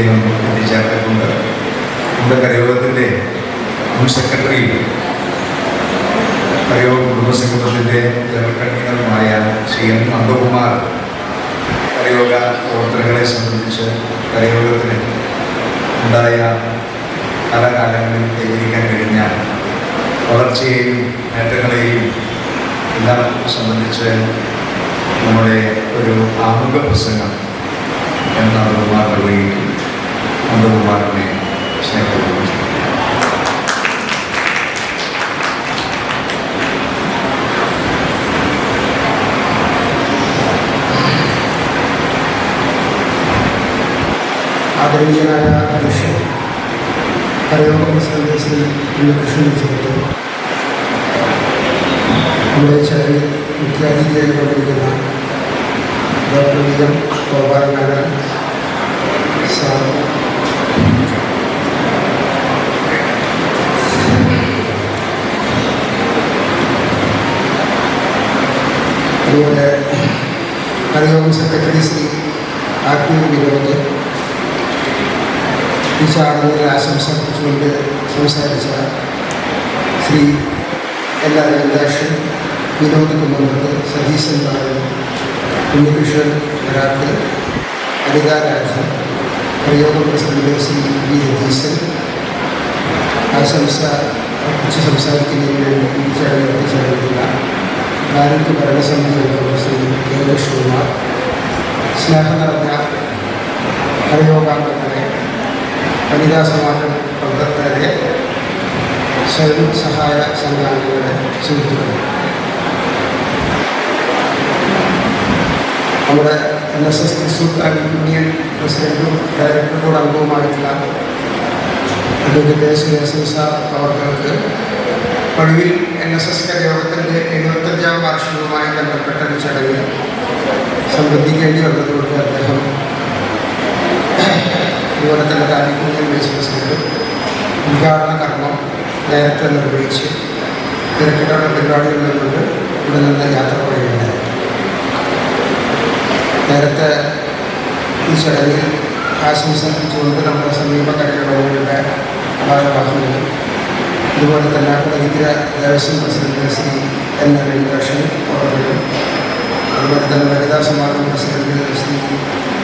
അദ്ദേഹം എത്തിച്ചേർത്തിട്ടുണ്ട് നമ്മുടെ കരയോഗത്തിന്റെ മുൻ സെക്രട്ടറി കരയോഗ കുടുംബസംഗമത്തിന്റെ ജനറൽ കൺവീനറുമായ ശ്രീ എം നന്ദകുമാർ കരയോഗ പ്രവർത്തനങ്ങളെ സംബന്ധിച്ച് കരയോഗത്തിന് ഉണ്ടായ കാലകാലങ്ങളിൽ കൈവരിക്കാൻ കഴിഞ്ഞ വളർച്ചയെയും നേട്ടങ്ങളെയും എല്ലാം സംബന്ധിച്ച് നമ്മുടെ ഒരു ആമുഖ പ്രസംഗം എന്ന് നന്ദകുമാർ നിർവഹിക്കും നന്ദകുമാറിനെ സ്നേഹപൂർവം ക്ഷണിക്കുന്നു. ആദരണീയനായ അധ്യക്ഷൻ കരയോഗ പ്രസിഡന്റ് ശ്രീ ഉണ്ണികൃഷ്ണൻ സുഹൃത്ത് നമ്മുടെ ചടങ്ങിൽ മുഖ്യാതിഥിയായി പങ്കെടുക്കുന്ന doctor V M Gopalanathan sir അതുപോലെ കരയോഗം സെക്രട്ടറി ശ്രീ ആത്മീയ വിനോദ് ഈ ചാടുന്നതിൽ ആശംസ കുറിച്ചുകൊണ്ട് സംസാരിച്ച ശ്രീ എൽ ആർ വെങ്കടേഷൻ വിനോദ് കുമ്മത്ത് സതീശൻ ബാബു ഉണ്ണികൃഷ്ണൻ രാട്ട് അനിത രാജൻ പ്രയോഗം പ്രസിഡന്റ് ശ്രീ വി രതീശൻ ആശംസ കുറിച്ച് സംസാരിക്കുന്നതിന് വേണ്ടി ഈ ചടങ്ങിൽ എത്തിച്ചേർന്നിട്ടുള്ള ഭാരത് ഭരണസമിതി അംഗം ശ്രീ കെ ലക്ഷ്മിമാർ സ്നേഹം നിറഞ്ഞ കരയോഗാംഗങ്ങളെ വനിതാ സമാജം പ്രവർത്തകരെ സ്വയം സഹായ സംഘാംഗങ്ങളെ സുഹൃത്തുക്കൾ നമ്മുടെ N S S Thrissur taluk union പ്രസിഡന്റും ഡയറക്ടർ ബോർഡ് അംഗവുമായിട്ടുള്ള അഡ്വക്കേറ്റ് സുരേശൻ സാർ അവർക്ക് ഒടുവിൽ എൻ എസ് എസ് കരയോഗത്തിന്റെ എഴുപത്തഞ്ചാം വാർഷികവുമായി ബന്ധപ്പെട്ട ഒരു ചടങ്ങിൽ സംബന്ധിക്കേണ്ടി വന്നതുകൊണ്ട് അദ്ദേഹം അതുപോലെ തന്നെ താലൂക്ക് യൂണിയൻ വൈസ് പ്രസിഡന്റ് ഉദ്ഘാടന കർമ്മം നേരത്തെ നിർവഹിച്ച് തിരക്കിട്ടുള്ള പരിപാടികളിൽ നിന്നുകൊണ്ട് ഇവിടെ നിന്ന് യാത്ര പറയുകയുണ്ടായി നേരത്തെ ഈ ചടങ്ങിൽ ആശംസിച്ചുകൊണ്ട് നമ്മുടെ സമീപ കരയോഗങ്ങളുടെ ഭാരവാഹികളും അതുപോലെ തന്നെ കൊടകിര ദേവസ്വം പ്രസിഡന്റ് ശ്രീ എൻ വെങ്കടേഷൻ അവர்களுം അതുപോലെ തന്നെ വനിതാ സമാഗം പ്രസിഡന്റ് ശ്രീ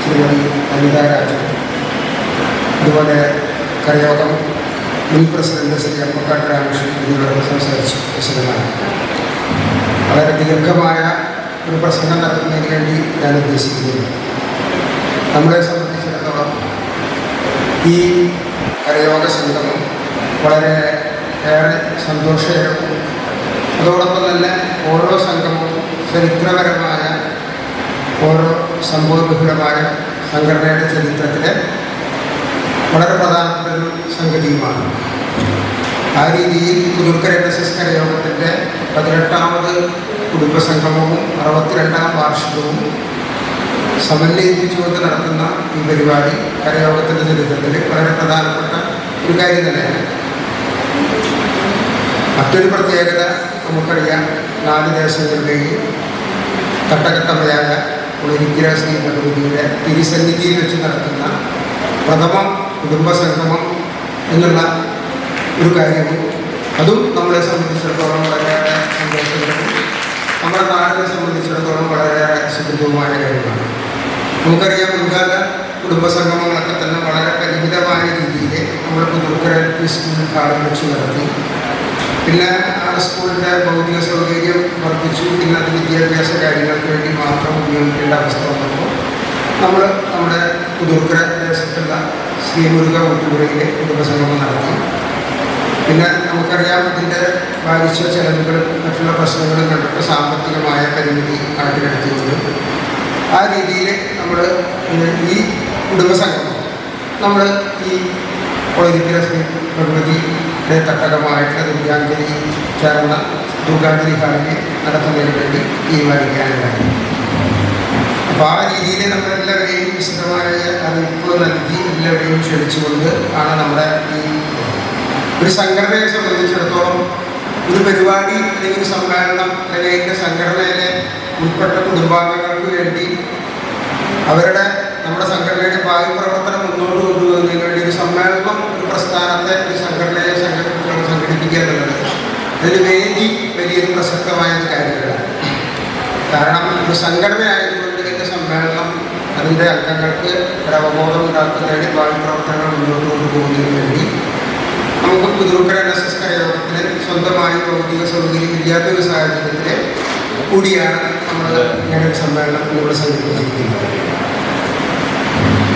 ശ്രീമതി വനിതാ രാജു. അതുപോലെ കരയോഗം മുൻ പ്രസിഡന്റ് ശ്രീ അപ്പക്കാട്ട് രാമകൃഷ്ണൻ എന്നിവരോട് സംസാരിച്ചു. പ്രസിഡന്റാണ് വളരെ ദീർഘമായ ഒരു പ്രസംഗം നടത്തുന്നതിന് വേണ്ടി ഞാൻ ഉദ്ദേശിക്കുന്നത് നമ്മളെ സംബന്ധിച്ചിടത്തോളം ഈ കരയോഗ സംഗമം വളരെ ഏറെ സന്തോഷകരവും അതോടൊപ്പം തന്നെ ഓരോ സംഘവും ചരിത്രപരമായ ഓരോ സംഭവബഹുലമായ സംഘടനയുടെ ചരിത്രത്തിലെ വളരെ പ്രധാനപ്പെട്ട ഒരു സംഗതിയുമാണ്. ആ രീതിയിൽ പുതുക്കര എൻ എസ് എസ് കരയോഗത്തിന്റെ പതിനെട്ടാമത് കുടുംബസംഗമവും അറുപത്തിരണ്ടാം വാർഷികവും സമന്വയിപ്പിച്ചുകൊണ്ട് നടത്തുന്ന ഈ പരിപാടി കരയോഗത്തിന്റെ ചരിത്രത്തിൽ വളരെ പ്രധാനപ്പെട്ട ഒരു കാര്യം തന്നെയാണ്. മറ്റൊരു പ്രത്യേകത നമുക്കറിയാം നാല് ദേശങ്ങളുടെയും ഘട്ടഘട്ടമയായ ഒളിരിക്കര ശ്രീ ഭഗവതിയുടെ തിരുസന്നിധിയിൽ വെച്ച് നടത്തുന്ന പ്രഥമം കുടുംബസംഗമം എന്നുള്ള ഒരു കാര്യവും അതും നമ്മളെ സംബന്ധിച്ചിടത്തോളം വളരെയേറെ സന്തോഷകരവും നമ്മുടെ നാടിനെ സംബന്ധിച്ചിടത്തോളം വളരെയേറെ സുഖിതവുമായ കാര്യമാണ്. നമുക്കറിയാം മുൻകാല കുടുംബസംഗമങ്ങളൊക്കെ തന്നെ വളരെ പരിമിതമായ രീതിയിൽ എൽ പി സ്കൂളിൽ കാലം വെച്ച് നടത്തി. പിന്നെ സ്കൂളിന്റെ ഭൗതിക സൗകര്യം വർദ്ധിച്ചു. പിന്നെ അത് വിദ്യാഭ്യാസ കാര്യങ്ങൾക്ക് വേണ്ടി മാത്രം ഉപയോഗിക്കേണ്ട അവസ്ഥ വന്നപ്പോൾ നമ്മൾ നമ്മുടെ പുതുക്കര ദേശത്തുള്ള ശ്രീമുരുക ഊട്ടുപുരയിലെ കുടുംബസംഗമം നടത്തി. പിന്നെ നമുക്കറിയാം ഇതിന്റെ ബാധിച്ച ചെലവുകളും മറ്റുള്ള പ്രശ്നങ്ങളും കണ്ടിട്ട് സാമ്പത്തികമായ പരിമിതി കണക്കിലെടുത്തിട്ടുണ്ട്. ആ രീതിയിൽ നമ്മൾ ഈ കുടുംബസംഗമം നമ്മൾ ഈ കോളേജിലെ ശ്രീ ഭഗവതിയുടെ തട്ടകമായിട്ടുള്ള ദുർഗാഞ്ജലി ചേർന്ന ദുർഗാഞ്ജലി ഹാളിനെ നടത്തുന്നതിന് വേണ്ടി തീരുമാനിക്കാനുണ്ടായി അപ്പോൾ ആ രീതിയിൽ നമ്മളെല്ലാവരെയും വിശദമായ അറിയിപ്പ് നൽകി എല്ലാവരെയും ക്ഷണിച്ചുകൊണ്ട് ആണ് നമ്മുടെ ഈ ഒരു സംഘടനയെ സംബന്ധിച്ചിടത്തോളം ഒരു പരിപാടി അല്ലെങ്കിൽ ഒരു സമ്മേളനം അല്ലെങ്കിൽ അതിന്റെ സംഘടനയിലെ ഉൾപ്പെട്ട കുടുംബാംഗങ്ങൾക്ക് വേണ്ടി അവരുടെ നമ്മുടെ സംഘടനയുടെ ഭാവി പ്രവർത്തനം മുന്നോട്ട് കൊണ്ടുപോകുന്നതിന് വേണ്ടി ഒരു സമ്മേളനം ഒരു പ്രസ്ഥാനത്തെ ഒരു സംഘടന സംഘടിപ്പിക്കുക ഇതിന് വേണ്ടി വലിയ പ്രസക്തമായ ഒരു കാര്യങ്ങളാണ്. കാരണം ഒരു സംഘടന ആയതുകൊണ്ട് ഇതിന്റെ സമ്മേളനം അതിന്റെ അംഗങ്ങൾക്ക് ഒരു അവബോധം ഉണ്ടാക്കുന്നതിന് ഭാവി പ്രവർത്തനങ്ങൾ മുന്നോട്ട് കൊണ്ടുപോകുന്നതിന് വേണ്ടി നമുക്ക് പുതുക്കര എൻ എസ് എസ് കരയോഗത്തിന് സ്വന്തമായി ഭൗതിക സൗകര്യം ഇല്ലാത്തൊരു സാഹചര്യത്തിൽ കൂടിയാണ് നമ്മൾ ഇങ്ങനെ ഒരു സമ്മേളനം ഇവിടെ സംഘടിപ്പിച്ചിരിക്കുന്നത്.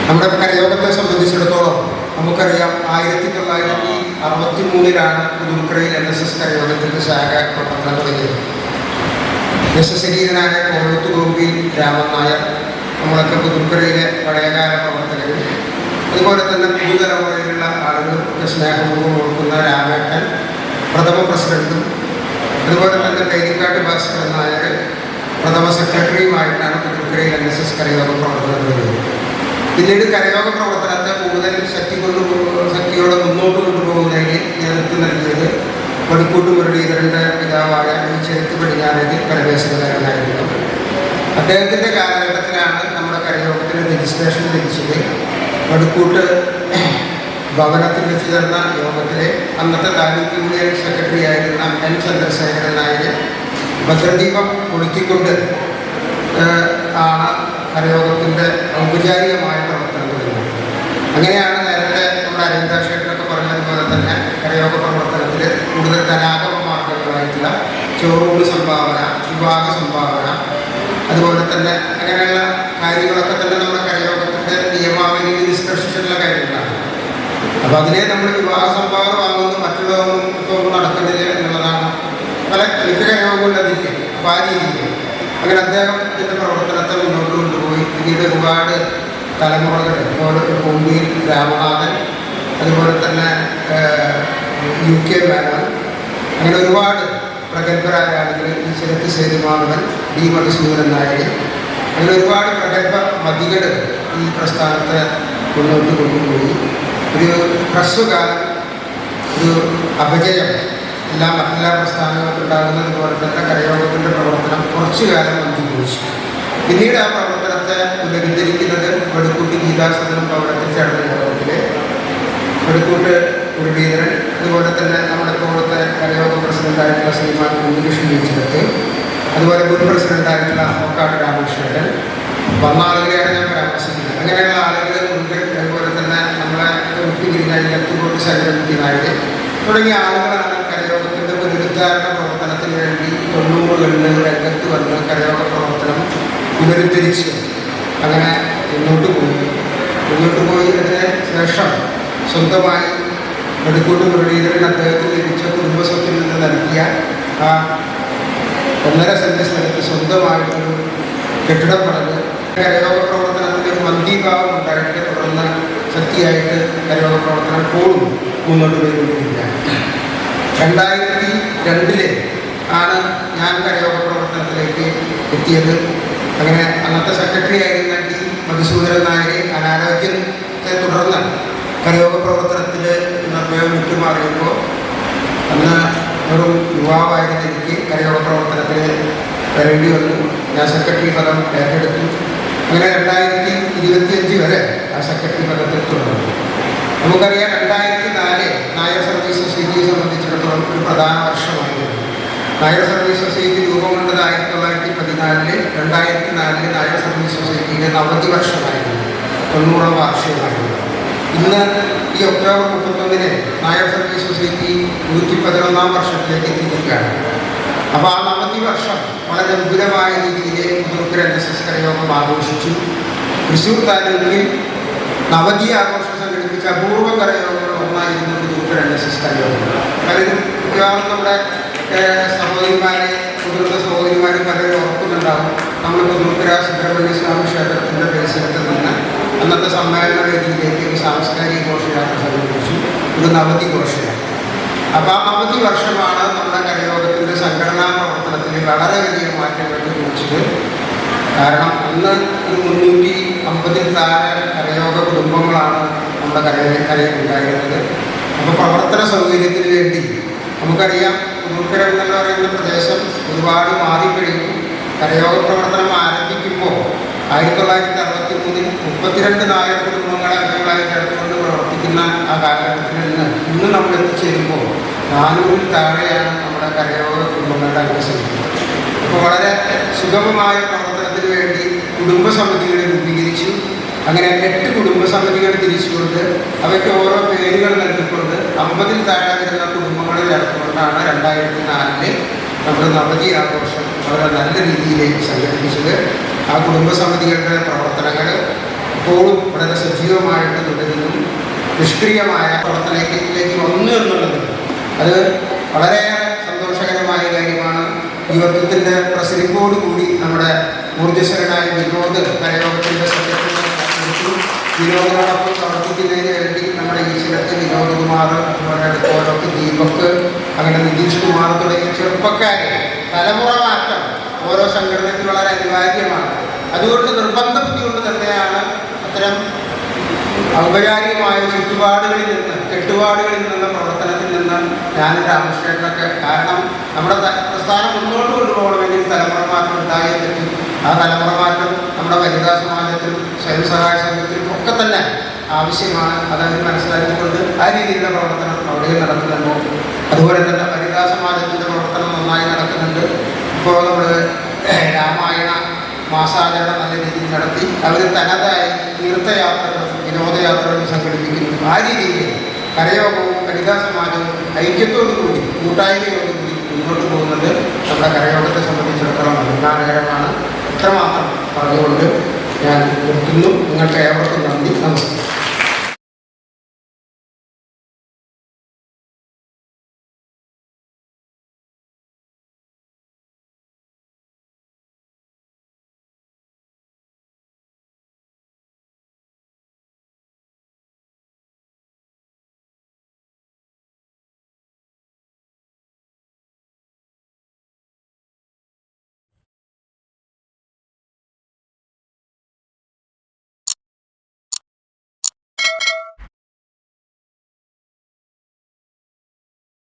നമ്മുടെ കരയോഗത്തെ സംബന്ധിച്ചിടത്തോളം നമുക്കറിയാം ആയിരത്തി തൊള്ളായിരത്തി അറുപത്തി മൂന്നിലാണ് പുതുക്കരയിൽ എൻ എസ് എസ് കരയോഗത്തിന്റെ ശാഖ പ്രവർത്തനം തുടങ്ങിയത്. യശശരീരനായ കോഴത്ത് ഗോപി രാമൻ നായർ നമ്മളൊക്കെ പുതുക്കരയിലെ പഴയകാല പ്രവർത്തകരും അതുപോലെ തന്നെ പുതുതലമുറയിലുള്ള ആളുകൾക്ക് സ്നേഹപൂർവം കൊടുക്കുന്ന രാമേട്ടൻ പ്രഥമ പ്രസിഡന്റും അതുപോലെ തന്നെ കൈരിക്കാട്ട് ഭാസ്കരൻ നായർ പ്രഥമ സെക്രട്ടറിയുമായിട്ടാണ് പുതുക്കരയിൽ എൻ എസ് എസ് കരയോഗ പ്രവർത്തനം തുടങ്ങിയത്. പിന്നീട് കരയോഗ പ്രവർത്തനത്തെ കൂടുതൽ ശക്തി കൊണ്ട് ശക്തിയോടെ മുന്നോട്ട് വടുക്കൂട്ട് മുരളീധരന്റെ പിതാവായ ഈ ചെറുത്ത് പടിഞ്ഞാറേക്ക് പരമേശ്വരനായിരുന്നു അദ്ദേഹത്തിന്റെ കാലഘട്ടത്തിലാണ് നമ്മുടെ കരയോഗത്തിന് രജിസ്ട്രേഷൻ ലഭിച്ചത്. വടുക്കൂട്ട് ഭവനത്തിൽ വെച്ച് ചേർന്ന യോഗത്തിലെ അന്നത്തെ താലൂക്ക് യൂണിയൻ സെക്രട്ടറി ആയിരുന്ന എൻ ചന്ദ്രശേഖരൻ നായർ ഭദ്രദീപം കൊളുത്തിക്കൊണ്ട് ആണ് കരയോഗത്തിന്റെ ഔപചാരികമായ പ്രവർത്തനം തുടങ്ങുന്നത് അങ്ങനെയാണ് നേരത്തെ നമ്മുടെ അരവിന്ദാക്ഷേട്ടനൊക്കെ പറഞ്ഞതുപോലെ തന്നെ കരയോഗ പ്രവർത്തനത്തിൽ കൂടുതൽ ധനാഗമ ചോറൂട് സംഭാവന വിവാഹ സംഭാവന അതുപോലെ തന്നെ അങ്ങനെയുള്ള കാര്യങ്ങളൊക്കെ തന്നെ നമ്മുടെ കരയോഗത്തിന്റെ നിയമാവലിയിൽ നിഷ്കർഷിച്ചിട്ടുള്ള കാര്യങ്ങളാണ്. അപ്പോൾ അതിനെ നമ്മൾ വിവാഹ സംഭാവന വാങ്ങുന്നു മറ്റുള്ളതൊന്നും ഇപ്പോൾ ഒന്നും നടക്കുന്നില്ല എന്നുള്ളതാണ്. പല മിക്ക കരയോഗങ്ങളിലതില്ല അപ്പോൾ ആ രീതിയിൽ അങ്ങനെ അദ്ദേഹം ഇതിന്റെ പ്രവർത്തനത്തെ മുന്നോട്ട് കൊണ്ടുപോയി. പിന്നീട് ഒരുപാട് തലമുറകൾ ഇപ്പോൾ ഭൂമിയിൽ രാമനാഥൻ അതുപോലെ തന്നെ യു കെ മേനോൻ അങ്ങനെ ഒരുപാട് പ്രഗത്ഭരായ ആളുകൾ ഈ ചിരത്ത് സേതുമാധവൻ ഡി മധുസൂദനൻ നായർ. അങ്ങനെ ഒരുപാട് പ്രഗത്ഭ മതികൾ ഈ പ്രസ്ഥാനത്തെ മുന്നോട്ട് കൊണ്ടുപോയി. ഒരു ഹ്രസ്വകാലം ഒരു അപജയം. എല്ലാ മറ്റെല്ലാ പ്രസ്ഥാനങ്ങൾക്കുണ്ടാകുന്നതുപോലെ തന്നെ കരയോഗത്തിന്റെ പ്രവർത്തനം കുറച്ചു കാലം അന്തിമോഷിച്ചു പിന്നീട് ആ പ്രവർത്തനത്തെ പുനരുദ്ധരിക്കുന്നത് വെടുക്കൂട്ടി ഗീതാസദനം ഭവനത്തിൽ ചേർന്ന യോഗത്തിൽ വെടുക്കൂട്ട് മുരളീധരൻ അതുപോലെ തന്നെ നമ്മുടെ ഇപ്പോഴത്തെ കരയോഗ പ്രസിഡന്റായിട്ടുള്ള ശ്രീമാൻ ഉണ്ണികൃഷ്ണൻ ബീച്ചിലത്ത് മുൻ പ്രസിഡന്റായിട്ടുള്ള അമ്മക്കാട് രാമകൃഷ്ണൻ വന്ന ആളുകളെയാണ് ഞാൻ പരാമർശിക്കുന്നത് അങ്ങനെയുള്ള ആളുകൾ ഉണ്ട് അതുപോലെ തന്നെ നമ്മളെ ഗിരിനായി ലത്തുകോട്ട് ശങ്കരൻകുട്ടി നായർ തുടങ്ങിയ ആളുകളാണ് കരയോഗത്തിന്റെ പുനരുദ്ധാരണ പ്രവർത്തനത്തിന് വേണ്ടി തൊണ്ണൂറുകളിൽ രംഗത്ത് വന്ന് കരയോഗ പ്രവർത്തനം പുനരുദ്ധരിച്ച്. അങ്ങനെ മുന്നോട്ട് പോയി. മുന്നോട്ട് പോയി അതിന് ശേഷം സ്വന്തമായി നെടുക്കൂട്ട് മുരളീധരൻ അദ്ദേഹത്തിന് ലഭിച്ച കുടുംബസ്വത്തിൽ നിന്ന് നൽകിയ ആ ഒന്നര സെന്റ് സ്ഥലത്ത് സ്വന്തമായിട്ടൊരു കെട്ടിടം പറഞ്ഞ് കരയോഗ പ്രവർത്തനത്തിന്റെ ഒരു മന്ദീഭാവം ഉണ്ടായിട്ട് തുടർന്ന് ശക്തിയായിട്ട് കരയോഗ പ്രവർത്തനം കൂടും മുന്നോട്ട് വരുന്നില്ല രണ്ടായിരത്തി രണ്ടിൽ ആണ് ഞാൻ കരയോഗ പ്രവർത്തനത്തിലേക്ക് എത്തിയത്. അങ്ങനെ അന്നത്തെ സെക്രട്ടറി ആയിരുന്ന ടി മധുസൂദരൻ നായരെ അനാരോഗ്യത്തെ തുടർന്ന് കരയോഗ പ്രവർത്തനത്തിൽ നിർഭയം വിട്ടുമാറിയപ്പോൾ അന്ന് ഒരു യുവാവായിരുന്ന എനിക്ക് കരയോഗ പ്രവർത്തനത്തിന് വരേണ്ടി വന്നു. ഞാൻ സെക്രട്ടറി പദം ഏറ്റെടുത്തു. അങ്ങനെ രണ്ടായിരത്തി ഇരുപത്തിയഞ്ച് വരെ ആ സെക്രട്ടറി പദത്തിൽ തുടർന്നു. നമുക്കറിയാം രണ്ടായിരത്തി നാല് നായർ സർവീസ് സൊസൈറ്റിയെ സംബന്ധിച്ചിടത്തോളം ഒരു പ്രധാന വർഷമായിരുന്നു. നായർ സർവീസ് സൊസൈറ്റി രൂപം കൊണ്ടത് ആയിരത്തി തൊള്ളായിരത്തി പതിനാലിൽ രണ്ടായിരത്തി നാലിൽ നായർ സർവീസ് സൊസൈറ്റിയുടെ നവതി വർഷമായിരുന്നു. തൊണ്ണൂറാം വാർഷികമായിരുന്നു. ഇന്ന് ഈ ഒക്ടോബർ മുപ്പത്തൊന്നിന് നായർ സർവീസ് സൊസൈറ്റി നൂറ്റി പതിനൊന്നാം വർഷത്തിലേക്ക് എത്തിയിരിക്കുകയാണ്. അപ്പോൾ ആ നവതി വർഷം വളരെ വിപുലമായ രീതിയിൽ മുതൽക്കര എൻ എസ് എസ് കരയോഗം ആഘോഷിച്ചു. തൃശ്ശൂർ താലൂക്കിൽ നവതി ആഘോഷം സംഘടിപ്പിച്ച അപൂർവ കരയോഗങ്ങൾ ഒന്നായിരുന്നു മുതൽക്കര എൻ എസ് എസ് കരയോഗം. പലരും മിക്കവാറും നമ്മുടെ സഹോദരിമാരെ മുതിർന്ന സഹോദരിമാരും പലരും ഓർക്കുന്നുണ്ടാവും. നമ്മൾ മുതൽക്കര സുബ്രഹ്മണ്യ സ്വാമി ക്ഷേത്രത്തിന്റെ പരിസരത്ത് നിന്ന് അന്നത്തെ സമ്മേളന വേദിയിലേക്ക് ഒരു സാംസ്കാരിക ഘോഷയാത്ര സംഘടിപ്പിച്ചു. ഒരു നവതി ഘോഷയാത്ര. അപ്പോൾ ആ നവതി വർഷമാണ് നമ്മുടെ കരയോഗത്തിന്റെ സംഘടനാ പ്രവർത്തനത്തിൽ വളരെ വലിയ മാറ്റങ്ങൾ കുറിച്ചത്. കാരണം അന്ന് ഒരു മുന്നൂറ്റി അമ്പതിൽ താഴെ കരയോഗ കുടുംബങ്ങളാണ് നമ്മുടെ കരയ കരയിൽ ഉണ്ടായിരുന്നത് അപ്പോൾ പ്രവർത്തന സൗകര്യത്തിന് വേണ്ടി നമുക്കറിയാം മുക്കര എന്ന് പറയുന്ന പ്രദേശം ഒരുപാട് മാറിക്കഴിഞ്ഞു. കരയോഗ പ്രവർത്തനം ആരംഭിക്കുമ്പോൾ ആയിരത്തി തൊള്ളായിരത്തി അറുപത്തി മൂന്നിൽ മുപ്പത്തിരണ്ട് നായർ കുടുംബങ്ങളെ അംഗങ്ങളായി ചേർത്തുകൊണ്ട് പ്രവർത്തിക്കുന്ന ആ കാലഘട്ടത്തിൽ നിന്ന് ഇന്ന് നമ്മൾ എത്തിച്ചേരുമ്പോൾ നാനൂറിൽ താഴെയാണ് നമ്മുടെ കരയോഗ കുടുംബങ്ങളുടെ അംഗസംഖ്യ അപ്പോൾ വളരെ സുഗമമായ പ്രവർത്തനത്തിന് വേണ്ടി കുടുംബസമിതികൾ രൂപീകരിച്ചു. അങ്ങനെ എട്ട് കുടുംബസമിതികൾ തിരിച്ചുകൊണ്ട് അവയ്ക്ക് ഓരോ പേരുകൾ നൽകിക്കൊണ്ട് അമ്പതിൽ താഴെ വരുന്ന കുടുംബങ്ങളെ ചേർത്തുകൊണ്ടാണ് രണ്ടായിരത്തി നാലിലെ നമ്മുടെ നവതി ആഘോഷം വളരെ നല്ല രീതിയിലേക്ക് സംഘടിപ്പിച്ചത്. ആ കുടുംബസമിതികളുടെ പ്രവർത്തനങ്ങൾ ഇപ്പോഴും വളരെ സജീവമായിട്ട് തുടരുന്നു. നിഷ്ക്രിയമായ പ്രവർത്തനത്തിലേക്ക് വന്നു എന്നുള്ളത് അത് വളരെയേറെ സന്തോഷകരമായ കാര്യമാണ്. യുവത്വത്തിന്റെ പ്രസരിപ്പോടുകൂടി നമ്മുടെ ഊർജസ്വരനായ വിനോദ് കരയോഗത്തിന്റെ സെക്രട്ടറി വിനോദിനോടൊപ്പം പ്രവർത്തിക്കുന്നതിന് വേണ്ടി നമ്മുടെ ഈ ചിലത്ത് വിനോദ് കുമാർ അതുപോലെ അടുത്തോടൊപ്പം ദീപക് അങ്ങനെ നിതീഷ് കുമാർ തുടങ്ങിയ ചെറുപ്പക്കാരെ തലമുറ മാറ്റം ഓരോ സംഘടനയ്ക്ക് വളരെ അനിവാര്യമാണ്. അതുകൊണ്ട് നിർബന്ധ ബുദ്ധി കൊണ്ട് തന്നെയാണ് അത്തരം ഔപചാരികമായ ചുറ്റുപാടുകളിൽ നിന്ന് കെട്ടുപാടുകളിൽ നിന്നുള്ള പ്രവർത്തനത്തിൽ നിന്ന് ഞാൻ രാമകൃഷ്ണനൊക്കെ കാരണം നമ്മുടെ പ്രസ്ഥാനം മുന്നോട്ട് കൊണ്ടുപോകണമെങ്കിൽ തലമുറ മാറ്റം ഉണ്ടായേ പറ്റും. ആ തലമുറ മാറ്റം നമ്മുടെ വനിതാ സമാജത്തിലും സ്വയം സഹായ സംഘത്തിലും ഒക്കെ തന്നെ ആവശ്യമാണ്. അതവർ മനസ്സിലാക്കിക്കൊണ്ട് ആ രീതിയിലുള്ള പ്രവർത്തനം അവിടെയും നടക്കുന്നുണ്ട്. അതുപോലെ തന്നെ വനിതാ സമാജത്തിന്റെ പ്രവർത്തനം നന്നായി നടക്കുന്നുണ്ട്. ഇപ്പോൾ നമ്മൾ രാമായണ മാസാചരണം നല്ല രീതിയിൽ നടത്തി അവർ തനതായി തീർത്ഥയാത്രകളും വിനോദയാത്രകളും സംഘടിപ്പിക്കുന്നു. ആ രീതിയിൽ കരയോഗവും വനിതാ സമാജവും ഐക്യത്തോടു കൂടി കൂട്ടായ്മയോടുകൂടി മുന്നോട്ട് പോകുന്നത് നമ്മുടെ കരയോഗത്തെ സംബന്ധിച്ചിടത്തോളം അഭിമാനകരമാണ് ഇത്രമാത്രം പറഞ്ഞുകൊണ്ട് ഞാൻ നിർത്തുന്നു. നിങ്ങൾക്ക് ഏവർക്കും നന്ദി. നമസ്കാരം.